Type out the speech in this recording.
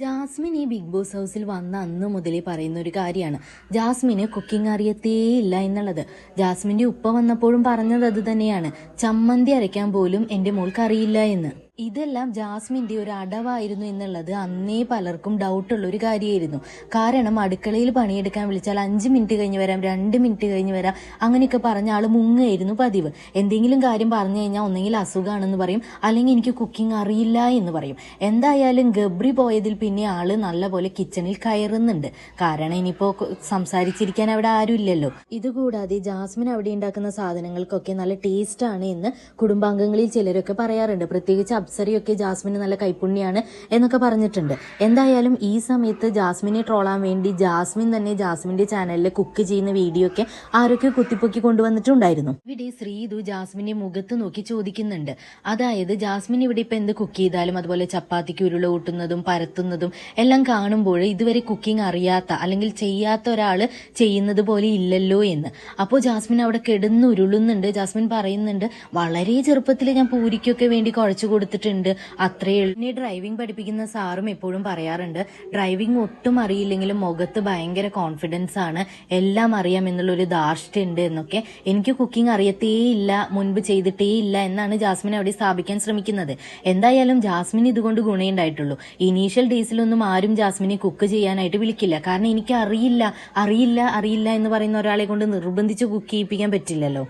Jasmine ഈ big boss ഹൗസിൽ വന്ന അന്ന് മുതലേ പറയുന്ന ഒരു കാര്യമാണ്. ജാസ്മിന് കുക്കിംഗ് അറിയത്തേ ഇല്ല എന്നുള്ളത്. ജാസ്മിന്റെ ഉപ്പ വന്നപ്പോഴും പറഞ്ഞത് അത് തന്നെയാണ്. ചമ്മന്തി അരയ്ക്കാൻ പോലും എന്റെ മോൾക്ക് അറിയില്ല എന്ന്. ഇതെല്ലാം ജാസ്മിന്റെ ഒരു അടവായിരുന്നു എന്നുള്ളത് അന്നേ പലർക്കും ഡൗട്ടുള്ള ഒരു കാര്യമായിരുന്നു കാരണം അടുക്കളയിൽ പണിയെടുക്കാൻ വിളിച്ചാൽ അഞ്ച് മിനിറ്റ് കഴിഞ്ഞ് വരാം രണ്ട് മിനിറ്റ് കഴിഞ്ഞ് വരാം അങ്ങനെയൊക്കെ പറഞ്ഞ ആൾ മുങ്ങായിരുന്നു പതിവ്. എന്തെങ്കിലും കാര്യം പറഞ്ഞു കഴിഞ്ഞാൽ ഒന്നെങ്കിൽ അസുഖമാണെന്ന് പറയും അല്ലെങ്കിൽ എനിക്ക് കുക്കിംഗ് അറിയില്ല എന്ന് പറയും. എന്തായാലും ഗബ്രി പോയതിൽ പിന്നെ ആൾ നല്ലപോലെ കിച്ചണിൽ കയറുന്നുണ്ട്. കാരണം ഇനിയിപ്പോ സംസാരിച്ചിരിക്കാൻ അവിടെ ആരും ഇല്ലല്ലോ ഇതുകൂടാതെ ജാസ്മിൻ അവിടെ ഉണ്ടാക്കുന്ന സാധനങ്ങൾക്കൊക്കെ നല്ല ടേസ്റ്റ് ആണ് എന്ന് കുടുംബാംഗങ്ങളിൽ ചിലരൊക്കെ പറയാറുണ്ട്. പ്രത്യേകിച്ച് അപ്സരയൊക്കെ ജാസ്മിന് നല്ല കൈപ്പുണ്യാണ് എന്നൊക്കെ പറഞ്ഞിട്ടുണ്ട്. എന്തായാലും ഈ സമയത്ത് ജാസ്മിനെ ട്രോളാൻ വേണ്ടി ജാസ്മിൻ തന്നെ ജാസ്മിന്റെ ചാനലിൽ കുക്ക് ചെയ്യുന്ന വീഡിയോ ഒക്കെ ആരൊക്കെ കുത്തിപ്പൊക്കി കൊണ്ടുവന്നിട്ടുണ്ടായിരുന്നു. ഇവിടെ ശ്രീതു ജാസ്മിന്റെ മുഖത്ത് നോക്കി ചോദിക്കുന്നുണ്ട്. അതായത് ജാസ്മിൻ ഇവിടെ ഇപ്പൊ എന്ത് കുക്ക് ചെയ്താലും അതുപോലെ ചപ്പാത്തിക്ക് ഉരുള കൂട്ടുന്നതും പരത്തുന്നതും എല്ലാം കാണുമ്പോൾ ഇതുവരെ കുക്കിംഗ് അറിയാത്ത അല്ലെങ്കിൽ ചെയ്യാത്ത ഒരാൾ ചെയ്യുന്നത് പോലെ ഇല്ലല്ലോ എന്ന്. അപ്പോൾ ജാസ്മിൻ അവിടെ കിടന്ന് ഉരുളുന്നുണ്ട്. ജാസ്മിൻ പറയുന്നുണ്ട് വളരെ ചെറുപ്പത്തിൽ ഞാൻ പൂരിക്കൊക്കെ വേണ്ടി കുഴച്ചു കൊടുത്തിട്ടുണ്ട്. അത്രേ ഇനി ഡ്രൈവിംഗ് പഠിപ്പിക്കുന്ന സാറും എപ്പോഴും പറയാറുണ്ട് ഡ്രൈവിംഗ് ഒട്ടും അറിയില്ലെങ്കിലും മുഖത്ത് ഭയങ്കര കോൺഫിഡൻസ് ആണ്. എല്ലാം അറിയാം എന്നുള്ള ഒരു ദാർഷ്ട്യുണ്ട് എന്നൊക്കെ. എനിക്ക് കുക്കിംഗ് അറിയത്തേ ഇല്ല മുൻപ് ചെയ്തിട്ടേ ഇല്ല എന്നാണ് ജാസ്മിൻ അവിടെ സ്ഥാപിക്കാൻ ശ്രമിക്കുന്നത്. എന്തായാലും ജാസ്മിൻ ഇതുകൊണ്ട് ഗുണയുണ്ടായിട്ടുള്ളൂ ഇനീഷ്യൽ ഡേയ്സിലൊന്നും ആരും ജാസ്മിനെ കുക്ക് ചെയ്യാനായിട്ട് വിളിക്കില്ല. കാരണം എനിക്ക് അറിയില്ല അറിയില്ല അറിയില്ല എന്ന് പറയുന്ന ഒരാളെ കൊണ്ട് നിർബന്ധിച്ച് കുക്ക് ചെയ്യിപ്പിക്കാൻ പറ്റില്ലല്ലോ.